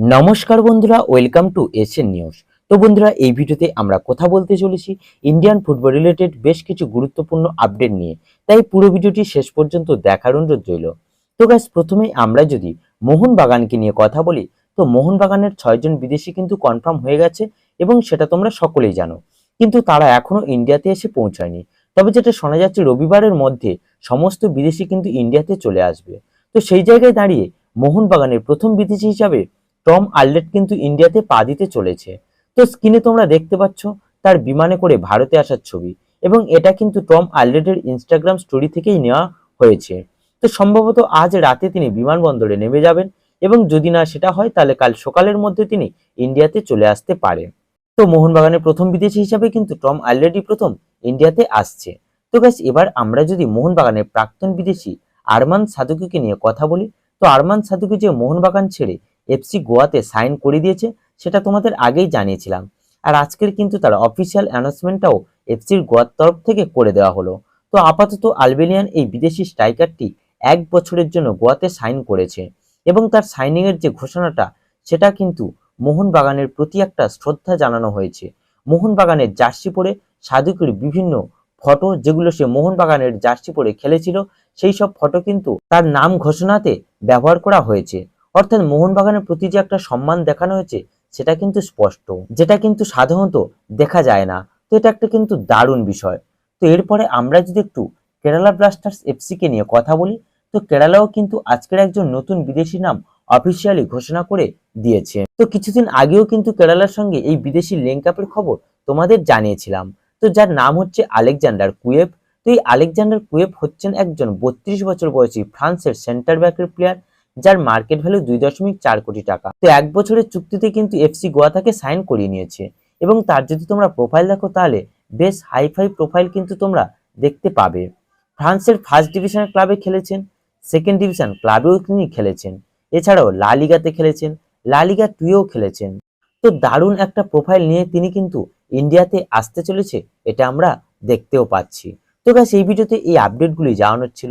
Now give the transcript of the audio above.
নমস্কার বন্ধুরা, welcome to Asian news. তো বন্ধুরা, এই ভিডিওতে আমরা কথা বলতে চলেছি ইন্ডিয়ান ফুটবল রিলেটেড বেশ কিছু গুরুত্বপূর্ণ আপডেট নিয়ে। তাই পুরো ভিডিওটি শেষ পর্যন্ত দেখার অনুরোধ রইল। তো গ্যাস প্রথমেই আমরা যদি মোহনবাগানকে নিয়ে কথা বলি, তো মোহনবাগানের ছয়জন বিদেশি কিন্তু কনফার্ম হয়ে গেছে এবং সেটা তোমরা সকলেই জানো। কিন্তু তারা এখনও ইন্ডিয়াতে এসে পৌঁছায়নি। তবে যেটা শোনা যাচ্ছে, রবিবারের মধ্যে সমস্ত বিদেশি কিন্তু ইন্ডিয়াতে চলে আসবে। তো সেই জায়গায় দাঁড়িয়ে মোহনবাগানের প্রথম বিদেশি হিসাবে টম আর্লেট কিন্তু ইন্ডিয়াতে পা দিতে চলেছে। তো স্ক্রিনে তোমরা দেখতে পাচ্ছ, তার বিমানে করে ভারতে আসার ছবি এবং এটা কিন্তু টম আর্লেটের ইনস্টাগ্রাম স্টোরি থেকেই নেওয়া হয়েছে। তো সম্ভবত আজ রাতে তিনি বিমানবন্দরে নেমে যাবেন এবং যদি না সেটা হয়, তাহলে কাল সকালের মধ্যে তিনি ইন্ডিয়াতে চলে আসতে পারে। তো মোহনবাগানের প্রথম বিদেশি হিসাবে কিন্তু টম আর্লেটই প্রথম ইন্ডিয়াতে আসছে। তো গ্যাস এবার আমরা যদি মোহনবাগানের প্রাক্তন বিদেশি আরমান সাদুকিকে নিয়ে কথা বলি, তো আরমান সাদুকি যে মোহনবাগান ছেড়ে এফসি গোয়াতে সাইন করে দিয়েছে, সেটা তোমাদের আগেই জানিয়েছিলাম। আর আজকের কিন্তু তার অফিসিয়াল অ্যানাউন্সমেন্টটাও এফসির গোয়ার তরফ থেকে করে দেওয়া হলো। তো আপাতত আলবেনিয়ান এই বিদেশি স্ট্রাইকারটি এক বছরের জন্য গোয়াতে সাইন করেছে। এবং তার সাইনিংয়ের যে ঘোষণাটা, সেটা কিন্তু মোহনবাগানের প্রতি একটা শ্রদ্ধা জানানো হয়েছে। মোহনবাগানের জার্সি পরে সাধুকের বিভিন্ন ফটো যেগুলো সে মোহনবাগানের জার্সি পরে খেলেছিল, সেই সব ফটো কিন্তু তার নাম ঘোষণাতে ব্যবহার করা হয়েছে। অর্থাৎ মোহনবাগানের প্রতি যে একটা সম্মান দেখানো হয়েছে, সেটা কিন্তু স্পষ্ট। যেটা কিন্তু সাধারণত দেখা যায় না। তো এটা একটা কিন্তু দারুণ বিষয়। তো এরপরে আমরা যদি একটু কেরালা ব্লাস্টার্স এফসিকে নিয়ে কথা বলি, তো কেরালাও কিন্তু আজকের একজন নতুন বিদেশি নাম অফিসিয়ালি ঘোষণা করে দিয়েছে। তো কিছুদিন আগেও কিন্তু কেরালার সঙ্গে এই বিদেশি লিঙ্ক আপের খবর তোমাদের জানিয়েছিলাম। তো যার নাম হচ্ছে আলেকজান্ডার কুয়েভ তো এই আলেকজান্ডার কুয়েব হচ্ছেন একজন বত্রিশ বছর বয়সী ফ্রান্সের সেন্টার ব্যাকের প্লেয়ার যার মার্কেট ভ্যালু দুই দশমিক চার কোটি টাকা। তো এক বছরের চুক্তিতে কিন্তু এফসি গোয়া তাকে সাইন করিয়ে নিয়েছে এবং তার যদি তোমরা প্রোফাইল দেখো তাহলে বেশ হাইফাই প্রোফাইল কিন্তু তোমরা দেখতে পাবে। ফ্রান্সের ফার্স্ট ডিভিশন ক্লাবে খেলেছেন সেকেন্ড ডিভিশন ক্লাবেও তিনি খেলেছেন, এছাড়াও লা লিগাতে খেলেছেন লা লিগা টুয়েও খেলেছেন। তো দারুণ একটা প্রোফাইল নিয়ে তিনি কিন্তু ইন্ডিয়াতে আসতে চলেছে, এটা আমরা দেখতেও পাচ্ছি। তো গাছ এই ভিডিওতে এই আপডেটগুলি জানানোর ছিল।